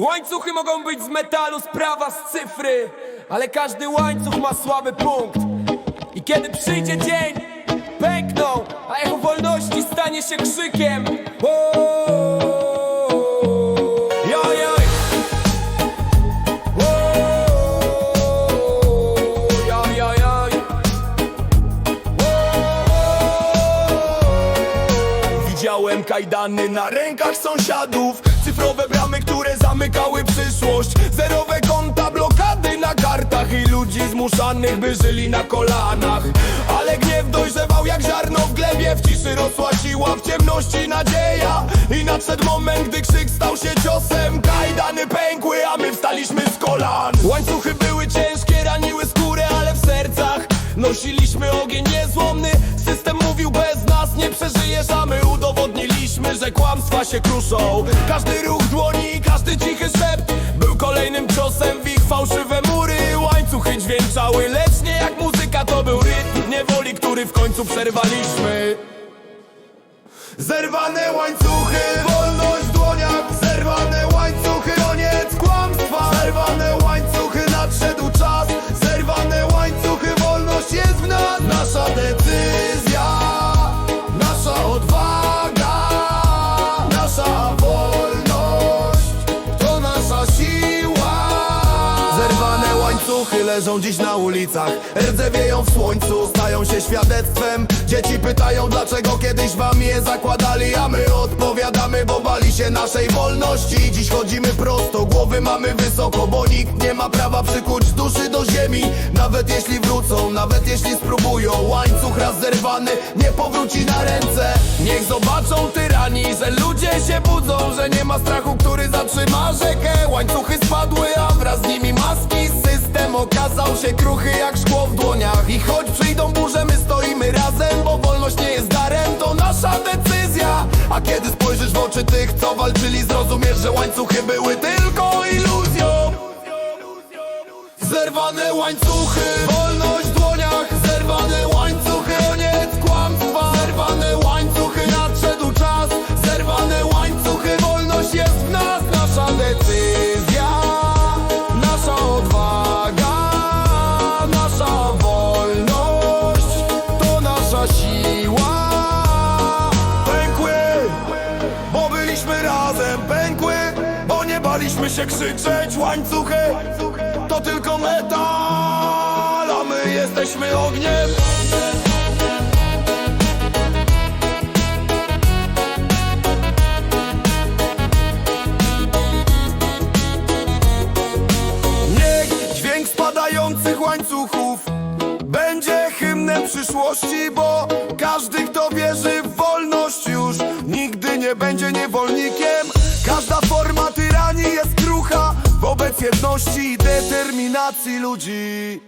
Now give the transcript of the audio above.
Łańcuchy mogą być z metalu, sprawa z cyfry Ale każdy łańcuch ma słaby punkt. I kiedy przyjdzie dzień, pękną A echo wolności stanie się krzykiem. Widziałem kajdany na rękach sąsiadów Cyfrowe bramy, które zamykały przyszłość. Zerowe konta, blokady na kartach I ludzi zmuszanych, by żyli na kolanach. Ale gniew dojrzewał jak ziarno w glebie W ciszy rosła siła, w ciemności nadzieja. I nadszedł moment, gdy krzyk stał się ciosem. Kajdany pękły, a my wstaliśmy z kolan. Łańcuchy były ciężkie, raniły skórę, ale w sercach Nosiliśmy ogień niezłomny. System mówił bez nas nie przeżyjesz A my że kłamstwa się kruszą. Każdy ruch dłoni, każdy cichy szept Był kolejnym ciosem w ich fałszywe mury. Łańcuchy dźwięczały, lecz nie jak muzyka To był rytm niewoli, który w końcu przerwaliśmy. Zerwane łańcuchy, leżą dziś na ulicach. Rdzewieją w słońcu, stają się świadectwem. Dzieci pytają dlaczego kiedyś wam je zakładali A my odpowiadamy, bo bali się naszej wolności. Dziś chodzimy prosto, głowy mamy wysoko Bo nikt nie ma prawa przykuć duszy do ziemi. Nawet jeśli wrócą, nawet jeśli spróbują Łańcuch raz zerwany nie powróci na ręce. Niech zobaczą tyrani, że ludzie się budzą Że nie ma strachu, który zatrzyma rzekę kruchy jak szkło w dłoniach I choć przyjdą burze, my stoimy razem Bo wolność nie jest darem, to nasza decyzja. A kiedy spojrzysz w oczy tych, co walczyli Zrozumiesz, że łańcuchy były tylko iluzją. Zerwane łańcuchy, wolność w dłoniach Zerwane łańcuchy, siła Pękły, bo byliśmy razem. Pękły, bo nie baliśmy się krzyczeć. Łańcuchy, to tylko metal A my jesteśmy ogniem przyszłości, bo każdy, kto wierzy w wolność już nigdy nie będzie niewolnikiem. Każda forma tyranii jest krucha wobec jedności i determinacji ludzi.